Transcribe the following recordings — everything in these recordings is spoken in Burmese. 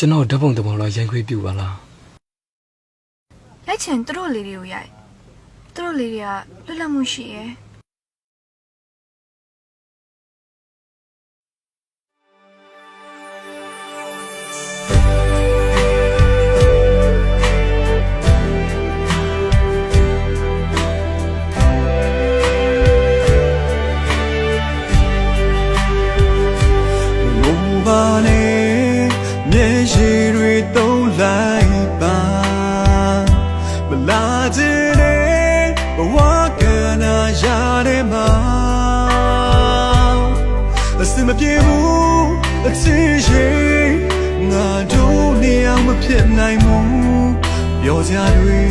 ကျွန်တော်ဓပုံတပုံလောက်ရိုက်ခွေးပြူပါလားရိုက်ချင်သူတို့လေးတွေကိုရိုက်သူတို့လေးတွေကလွတ်လပ်မှုရှိရယ် ပြေဘူးအချင်းရှိငါတို့နေအောင်မဖြစ်နိုင်ဘူးပြောကြတွေ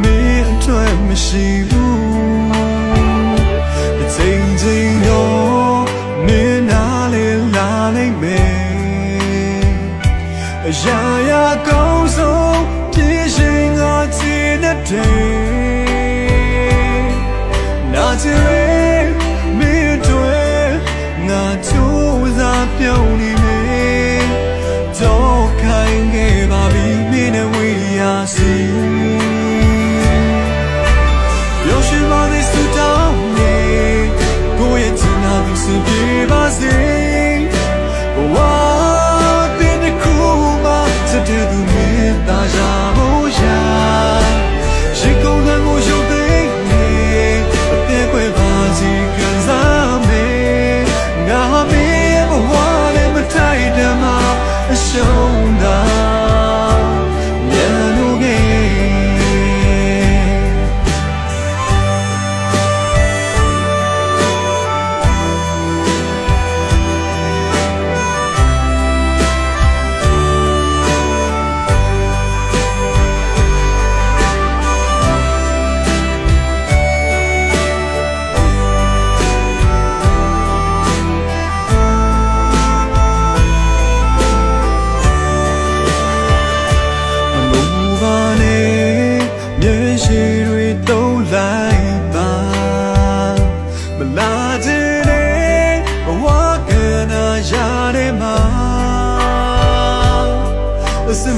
မင်းအတွက်မရှိဘူးတစ်ချိန်ချိန်တော့မင်းနားလေလာနိုင်မယ်အရာရာကော 有你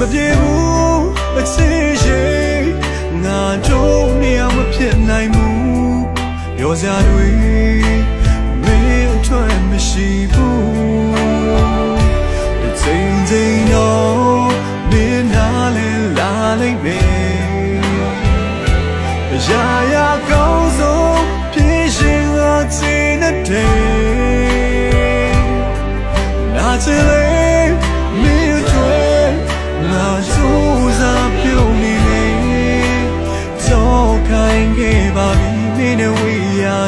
မပြေဘူးမချင်ရင်ငါတို့နေရာမဖြစ်နိုင်ဘူးပြောစရာတွေမင်းအတွက်မရှိဘူး